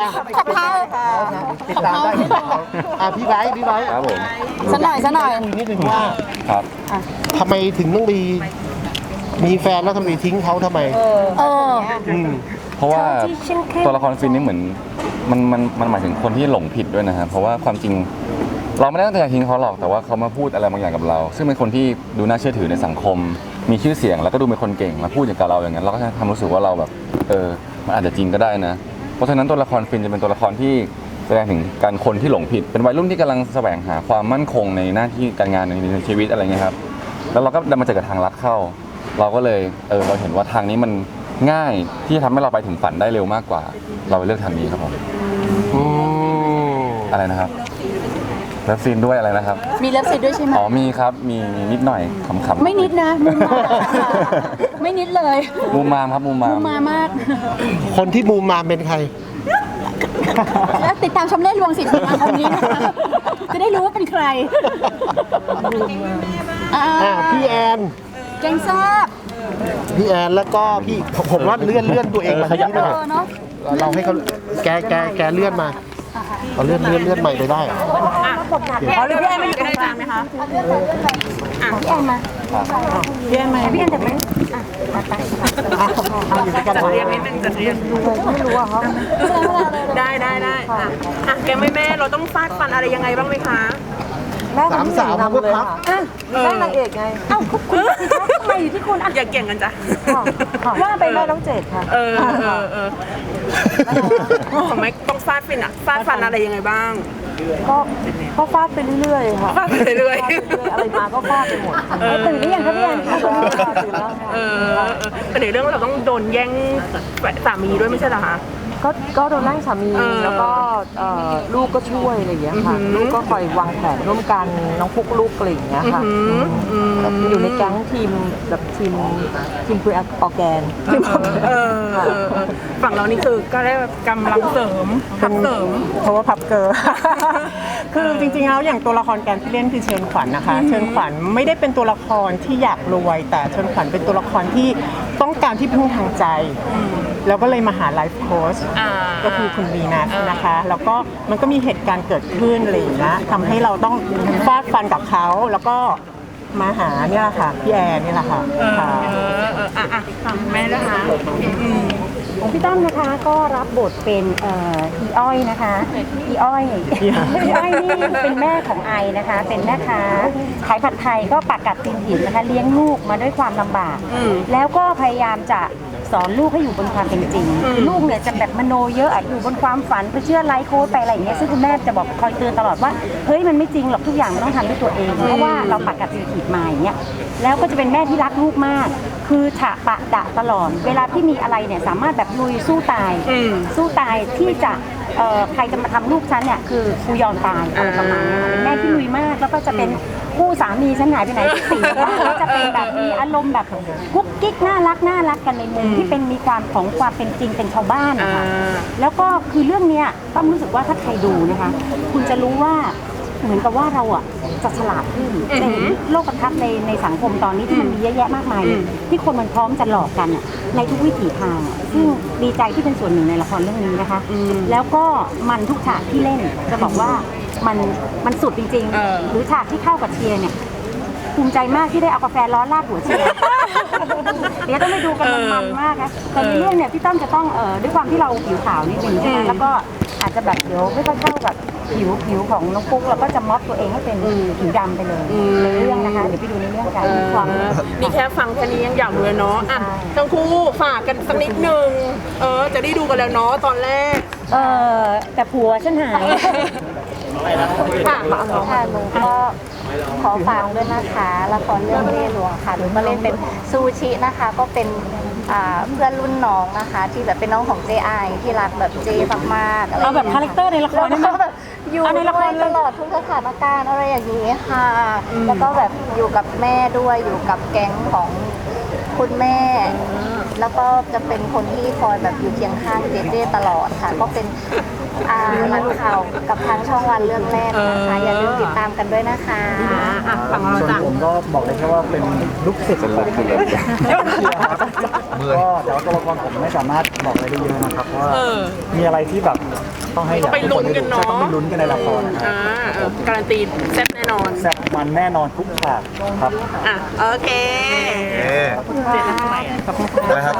กะเพราติดตามได้ที่อะพี่ไบร์ทพี่ไบร์ทครับผมสักหน่อยสักหน่อย คุยนิดนึงว่าครับ ทำไมถึงต้องมีมีแฟนแล้วทำไมทิ้งเขาทำไมเออ อืม เพราะว่าตัวละครฟินนี่เหมือนมันมันมันหมายถึงคนที่หลงผิดด้วยนะครับเพราะว่าความจริงเราไม่ได้ตั้งใจจะทิ้งเขาหรอกแต่ว่าเขามาพูดอะไรบางอย่างกับเรา ซึ่งเป็นคนที่ดูน่าเชื่อถือในสังคม มีชื่อเสียงแล้วก็ดูเป็นคนเก่งมาพูดอย่างกับเราอย่างนั้นเราก็จะทำรู้สึกว่าเราแบบ เออมันอาจจะจริงก็ได้นะ เพราะฉะนั้นตัวละครฟินจะเป็นตัวละครที่แสดงถึงการคนที่หลงผิด เป็นวัยรุ่นที่กำลังแสวงหาความมั่นคงในหน้าที่การงานในในชีวิตอะไรเงี้ยครับ แล้วเราก็ดันมาเจอกับทางลัดเข้า เราก็เลยเออเราเห็นว่าทางนี้มันง่ายที่จะทำให้เราไปถึงฝันได้เร็วมากกว่า เราเลือกทางนี้ครับผมอืมอะไรนะครับ เลิฟซีนด้วยอะไรนะครับ มีเลิฟซีนด้วยใช่ไหมอ๋อมีครับมีมีนิดหน่อยขำๆไม่นิดนะมุมมามไม่นิดเลยมุมมามครับมุมมามมุมมามากคนที่มูมมามเป็นใคร แล้วติดตามชมเล่ลวงสิทธิ์ของคนนี้นะคะจะได้รู้ว่าเป็นใครอ่าอะพี่แอน แกงซ่าบพี่แอนแล้วก็พี่ผมผมว่าเลื่อนเลื่อนตัวเองมาที่นี่หเอน่อยอเนาะเราให้เขาแกแกแกเลื่อนมา เราเลื่อนเลื่อนเลื่อนใหม่ไปได้เหรอเอาเลยพี่แอนมาอยู่ตรงกลางไหมคะพี่แอนมาพี่แอนมาพี่แอนแต่ไม่เอาอยู่ด้วยกันเรียนนิดนึงจะเรียนได้ได้ได้อะอะแกไม่แม่เราต้องฟาดฟันอะไรยังไงบ้างไหมคะสามสาวมาเพื่อพักได้นางเอกไงเอ้าคุณคุณทำไม อยู่ที่คุณอะอย่าเก่งกันจ้ะว่าไปแม่น้องเจดค่ะ เออเออเออทำไมต้องฟาดฟันอะฟาดฟันอะไรยังไงบ้าง ก็ก็ฟาดไปเรื่อยๆค่ะฟาดไปเรื่อยอะไรมาก็ฟาดไปหมดๆเออตื่นหรือยังคะพี่แอนตื่นแล้วเออเออแต่ในเรื่องเราต้องโดนแย่งสามีด้วยไม่ใช่เหรอคะ ก็ก็โดนไล่สามีเออแล้วก็เอ่อลูกก็ช่วยอะไรอย่างเงี้ยค่ะ อือหือ ลูกก็คอยวางแผนร่วมกันน้องพุกลูกอะไรอย่างเงี้ยค่ะอืมอืมแบบอยู่ในแก๊งทีมแบบทีมทีมคุยออร์แกน เออเออเออฝั่งเรานี่คือก็ได้แบบกำลังเสริมทับเสริม เพราะว่าพับเกอร์คือจริงๆแล้วอย่างตัวละครแกนที่เล่นคือเชิญขวัญนะคะ เชิญขวัญไม่ได้เป็นตัวละครที่อยากรวย แต่เชิญขวัญเป็นตัวละครที่ ต้องการที่พึ่งทางใจ แล้วก็เลยมาหาไลฟ์โค้ชอ่าก็คือคุณวีนัสนะคะ แล้วก็มันก็มีเหตุการณ์เกิดขึ้นอะไรอย่างเงี้ยทำให้เราต้องฟาดฟันกับเขาแล้วก็มาหาเนี่ยแหละค่ะ พี่แอนนี่แหละค่ะ เออค่ะเออเอออะอะฝั่งแม่นะคะอืม ของพี่ตั้มนะคะก็รับบทเป็นเอ่ออีอ้อยนะคะอีอ้อยอีอ้อยนี่เป็นแม่ของไอนะคะ เป็นแม่ค้าขายผัดไทยก็ปากกัดตินหินนะคะ เลี้ยงลูกมาด้วยความลำบากอืมแล้วก็พยายามจะ สอนลูกให้อยู่บนความเป็นจริงอืมลูกเนี่ยจะแบบมโนเยอะอะอยู่บนความฝันไปเชื่อไลฟ์โค้ดไปอะไรอย่างเงี้ยซึ่งคุณแม่จะบอกคอยเตือนตลอดว่าเฮ้ยมันไม่จริงหรอกทุกอย่างมันต้องทำด้วยตัวเองเพราะว่าเราปากกัดตินหินมาอย่างเงี้ยแล้วก็จะเป็นแม่ที่รักลูกมาก คือฉะปะดะตลอด เวลาที่มีอะไรเนี่ยสามารถแบบลุยสู้ตายอืมสู้ตายที่จะ เอ่อใครจะมาทำลูกฉันเนี่ยคือกูยอมตายอะไรประมาณนี้ค่ะเป็นแม่ที่ลุยมากแล้วก็จะเป็นคู่สามีฉันหายไปไหนทุกปีว่าก็จะเป็นแบบมีอารมณ์แบบกุ๊กกิ๊กน่ารักน่ารักกันในมุมที่เป็นมีความของความเป็นจริงเป็นชาวบ้านนะคะอ่าแล้วก็คือเรื่องเนี้ยต้องรู้สึกว่าถ้าใครดูนะคะ คุณจะรู้ว่า เหมือนกับว่าเราอะจะฉลาดขึ้นจะเห็นโลกทัศน์ในในสังคมตอนนี้ที่มันมีเยอะแยะมากมายเลยที่คนมันพร้อมจะหลอกกันอะในทุกวิถีทางอะซึ่งดีใจที่เป็นส่วนหนึ่งในละครเรื่องนี้นะคะ แล้วก็มันทุกฉากที่เล่นจะบอกว่ามันมันสุดจริงเออๆหรือฉากที่เข้ากับเชียร์เนี่ยภูมิใจมากที่ได้เอากาแฟร้อนราดหัวเชียร์เดี๋ยวต้องไปดูกันมันมันมากนะแต่ในเรื่องเนี่ยพี่ต้อมจะต้องเอ่อด้วยความที่เราผิวขาวนิดนึงใช่ไหมแล้วก็อาจจะแบบเดี๋ยวไม่ค่อยเข้ากับ ผิวผิวของน้องปุ๊กเราก็จะม็อบตัวเองให้เป็นผิวดำไปเลยในเรื่องนะคะเดี๋ยวไปดูในเรื่องกันความ นี่แค่ฟังแค่นี้ยังอยากดูเลยเนาะอะใช่ทั้งคู่ฝากกันสักนิดนึงเออ จะได้ดูกันแล้วเนาะตอนแรก เออแต่ผัวฉันหายค่ะค่ะหนูก็ขอฝากด้วยนะคะละครเรื่องเล่ห์หลวงค่ะหนูก็เล่นเป็นซูชินะคะ ก็เป็นอ่าเพื่อนรุ่นน้องนะคะ ที่แบบเป็นน้องของเจไอที่รักแบบเจมากๆะไเอาแบบคาแรคเตอร์ในละครได้ไหม แล้วก็แบบ อยู่เอาในละครด้เลวยยตลอดทุกสถานการณ์อะไรอย่างนี้ค่ะแล้วก็แบบอยู่กับแม่ด้วยอยู่กับแก๊งของคุณแม่ แล้วก็จะเป็นคนที่คอยแบบอยู่เคียงข้างเจเจตลอดค่ะ ก็เป็น อ่านักข่าวกับทางช่องวันเรื่องแรกนะคะ อย่าลืมติดตามกันด้วยนะคะ อ่าอะฝั่งเราส่วนจ้ะผมก็บอกเลยแค่ว่าเป็นลูกศิษย์ของผมครับก็แต่ว่าตัวละครผมไม่สามารถบอกอะไรได้เยอะนะครับเพราะว่าเออ มีอะไรที่แบบต้องให้ต้องไปลุ้นกันเนอะใช่ต้องไปลุ้นกันในละครนะครับอ่าเออการันตีแซ่บแน่นอน แซ่บมันแน่นอนทุกฉากครับ อะ โอเค เอ๊ะนะครับ